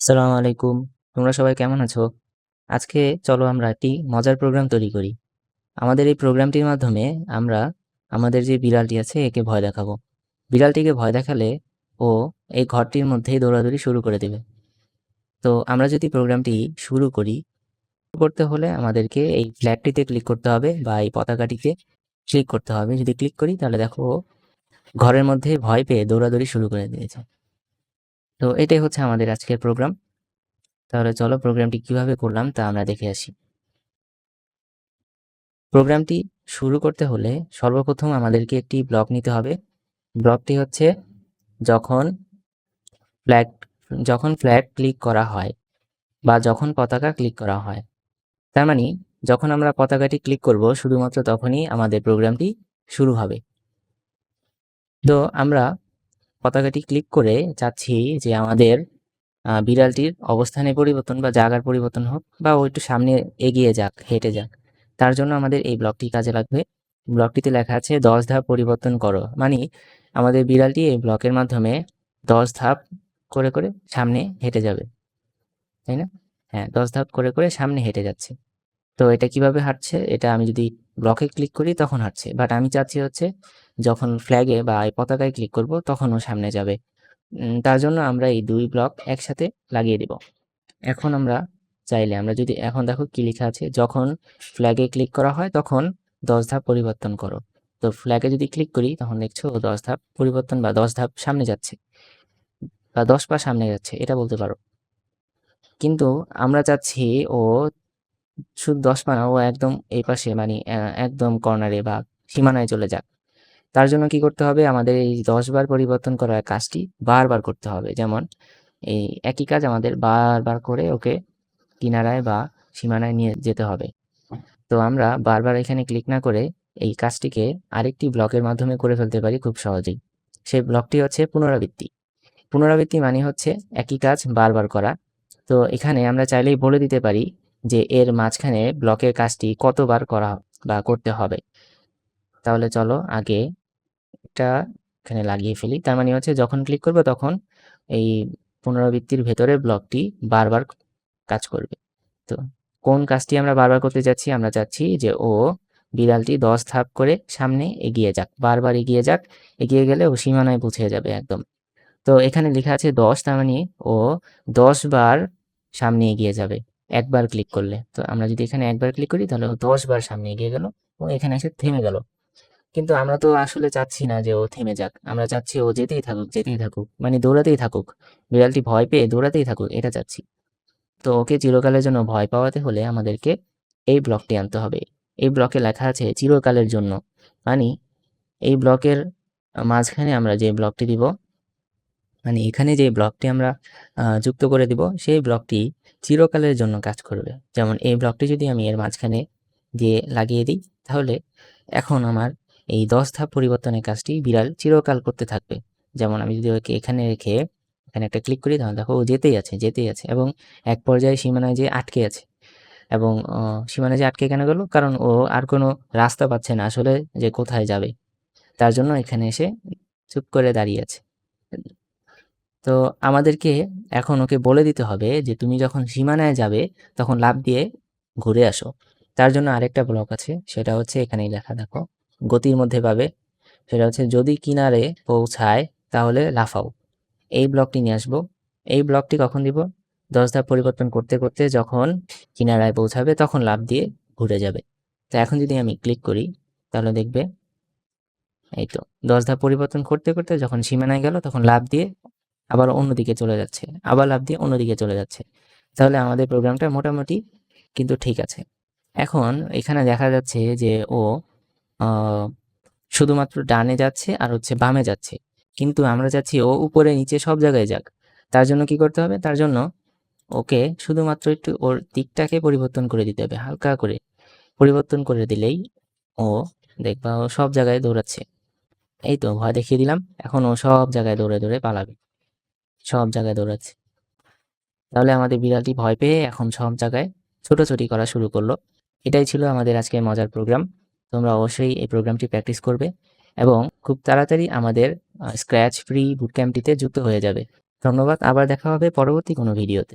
আসসালামু আলাইকুম। তোমরা সবাই কেমন আছো? আজকে চলো আমরা একটি মজার প্রোগ্রাম তৈরি করি। আমাদের এই প্রোগ্রামটির মাধ্যমে আমরা আমাদের যে বিড়ালটি আছে একে ভয় দেখাবো। বিড়ালটিকে ভয় দেখালে ও এই ঘরটির মধ্যেই দৌড়াদৌড়ি শুরু করে দেবে। তো আমরা যদি প্রোগ্রামটি শুরু করি, করতে হলে আমাদেরকে এই ফ্ল্যাগটিতে ক্লিক করতে হবে বা এই পতাকাটিতে ক্লিক করতে হবে। যদি ক্লিক করি তাহলে দেখো ঘরের মধ্যে ভয় পেয়ে দৌড়াদৌড়ি শুরু করে দিয়েছে। তো এটাই হচ্ছে আমাদের আজকের প্রোগ্রাম। তাহলে চলো প্রোগ্রামটি কীভাবে করলাম তা আমরা দেখে আসি। প্রোগ্রামটি শুরু করতে হলে সর্বপ্রথম আমাদেরকে একটি ব্লক নিতে হবে। ব্লকটি হচ্ছে যখন ফ্ল্যাগ যখন ফ্ল্যাগ ক্লিক করা হয় বা যখন পতাকা ক্লিক করা হয়। তার মানে যখন আমরা পতাকাটি ক্লিক করব শুধুমাত্র তখনই আমাদের প্রোগ্রামটি শুরু হবে। তো আমরা পতাকাটি ক্লিক করে চাচ্ছি যে আমাদের বিড়ালটির অবস্থানে পরিবর্তন বা জায়গার পরিবর্তন হোক বা ও একটু সামনে এগিয়ে যাক, হেঁটে যাক। তার জন্য আমাদের এই ব্লকটি কাজে লাগবে। ব্লকটিতে লেখা আছে ১০ ধাপ পরিবর্তন করো। মানে আমাদের বিড়ালটি এই ব্লকের মাধ্যমে ১০ ধাপ করে, করে সামনে হেঁটে যাবে। তাই না? হ্যাঁ, ১০ ধাপ করে, করে সামনে হেঁটে যাচ্ছে। তো এটা কীভাবে হাঁটছে? এটা আমি যদি ব্লকে ক্লিক করি তখন হাঁটছে। বাট আমি চাচ্ছি হচ্ছে যখন ফ্ল্যাগে বা এই পতাকায় ক্লিক করব, তখন ও সামনে যাবে। তার জন্য আমরা এই দুই ব্লক একসাথে লাগিয়ে দিব। এখন আমরা চাইলে, আমরা যদি এখন দেখো কি লেখা আছে? যখন ফ্ল্যাগে ক্লিক করা হয়, তখন ১০ ধাপ পরিবর্তন করো। তো ফ্ল্যাগে যদি ক্লিক করি, তখন দেখছ ১০ ধাপ পরিবর্তন বা ১০ ধাপ সামনে যাচ্ছে। বা ১০ পা সামনে যাচ্ছে, এটা বলতে পারো। কিন্তু আমরা চাচ্ছি ও শুধু ১০ পা না, ও একদম এই পাশে মানে একদম কর্নারে বা সীমানায় চলে যাক। তার জন্য কি করতে হবে? আমাদের এই ১০ বার পরিবর্তন করার কাজটি বারবার করতে হবে। যেমন, এই একই কাজ আমাদের বারবার করে ওকে কিনারায় বা সীমানায় নিয়ে যেতে হবে। তো আমরা বারবার এখানে ক্লিক না করে এই কাজটিকে আরেকটি ব্লকের মাধ্যমে করে ফেলতে পারি খুব সহজেই। সেই ব্লকটি হচ্ছে পুনরাবৃত্তি। পুনরাবৃত্তি মানে হচ্ছে একই কাজ বারবার করা। তো এখানে আমরা চাইলেই বলে দিতে পারি যে এর মাঝখানে ব্লকের কাজটি কতবার করা বা করতে হবে। তাহলে চলো আগে এটা এখানে লাগিয়ে ফেলি। তার মানে হচ্ছে যখন ক্লিক করব তখন এই পুনরাবৃত্তির ভেতরে ব্লকটি বারবার কাজ করবে। তো কোন কাজটি আমরা বারবার করতে যাচ্ছি? আমরা চাচ্ছি যে ও বিড়ালটি ১০ ধাপ করে সামনে এগিয়ে যাক। বারবার এগিয়ে যাক। এগিয়ে গেলে ও সীমানায় পৌঁছে যাবে একদম। তো এখানে লেখা আছে ১০ তার মানে ও ১০ বার সামনে এগিয়ে যাবে একবার ক্লিক করলে। তো আমরা যদি এখানে একবার ক্লিক করি তাহলে ও ১০ বার সামনে এগিয়ে গেল ও এখানে এসে থেমে গেল। কিন্তু আমরা তো আসলে চাচ্ছি না যে ও থেমে যাক। আমরা চাচ্ছি ও যেতেই থাকুক, যেতেই থাকুক। মানে দৌড়াতেই থাকুক। বিড়ালটি ভয় পেয়ে দৌড়াতেই থাকুক এটা চাচ্ছি। তো ওকে চিরকালের জন্য ভয় পাওয়াতে হলে আমাদেরকে এই ব্লকটি আনতে হবে। এই ব্লকে লেখা আছে চিরকালের জন্য। মানে এই ব্লকের মাঝখানে আমরা যে ব্লকটি দিব মানে এখানে যে ব্লকটি আমরা যুক্ত করে দিব সেই ব্লকটি চিরকালের জন্য কাজ করবে। যেমন এই ব্লকটি যদি আমি এর মাঝখানে দিয়ে লাগিয়ে দিই তাহলে এখন আমার এই ১০ ধাপ পরিবর্তনের কাজটি বিড়াল চিরকাল করতে থাকবে। যেমন আমি যদি ওকে এখানে রেখে এখানে একটা ক্লিক করি তাহলে দেখো ও যেতেই আছে, যেতেই আছে এবং এক পর্যায়ে সীমানায় যেয়ে আটকে আছে। এবং সীমানায় যে আটকে কেন গেল? কারণ ও আর কোনো রাস্তা পাচ্ছে না আসলে যে কোথায় যাবে। তার জন্য এখানে এসে চুপ করে দাঁড়িয়ে আছে। তো আমাদেরকে এখন ওকে বলে দিতে হবে যে তুমি যখন সীমানায় যাবে তখন লাফ দিয়ে ঘুরে আসো। তার জন্য আরেকটা ব্লক আছে সেটা হচ্ছে এখানেই লেখা দেখো। গতির মধ্যে পাবে। সেটা হচ্ছে যদি কিনারে পৌঁছায় তাহলে লাফাও। এই ব্লকটি নিয়ে আসব। এই ব্লকটি কখন দিব? ১০ ধাপ পরিবর্তন করতে, করতে যখন কিনারায় পৌঁছাবে তখন লাফ দিয়ে ঘুরে যাবে। তো এখন যদি আমি ক্লিক করি তাহলে দেখবে এই তো ১০ ধাপ পরিবর্তন করতে, করতে যখন সীমানায় গেল তখন লাফ দিয়ে আবার অন্যদিকে চলে যাচ্ছে। আবার লাফ দিয়ে অন্যদিকে চলে যাচ্ছে। তাহলে আমাদের প্রোগ্রামটা মোটামুটি কিন্তু ঠিক আছে। এখন এখানে দেখা যাচ্ছে যে ও শুধুমাত্র ডানে যাচ্ছে আর হচ্ছে বামে যাচ্ছে। কিন্তু আমরা যাচ্ছি ও উপরে নিচে সব জায়গায় যাক। তার জন্য কি করতে হবে? তার জন্য ওকে শুধুমাত্র একটু ওর দিকটাকে পরিবর্তন করে দিতে হবে হালকা করে। পরিবর্তন করে দিলেই ও দেখবা ও সব জায়গায় দৌড়াচ্ছে। এই তো ভয় দেখিয়ে দিলাম। এখন ও সব জায়গায় দৌড়ে, দৌড়ে পালাবে। সব জায়গায় দৌড়াচ্ছে। তাহলে আমাদের বিড়ালটি ভয় পেয়ে এখন সব জায়গায় ছোটাছুটি করা শুরু করল। এটাই ছিল আমাদের আজকের মজার প্রোগ্রাম। তোমরা অবশ্যই এই প্রোগ্রামটি প্র্যাকটিস করবে এবং খুব তাড়াতাড়ি আমাদের স্ক্র্যাচ ফ্রি বুট ক্যাম্পটিতে যুক্ত হয়ে যাবে। ধন্যবাদ, আবার দেখা হবে পরবর্তী কোনো ভিডিওতে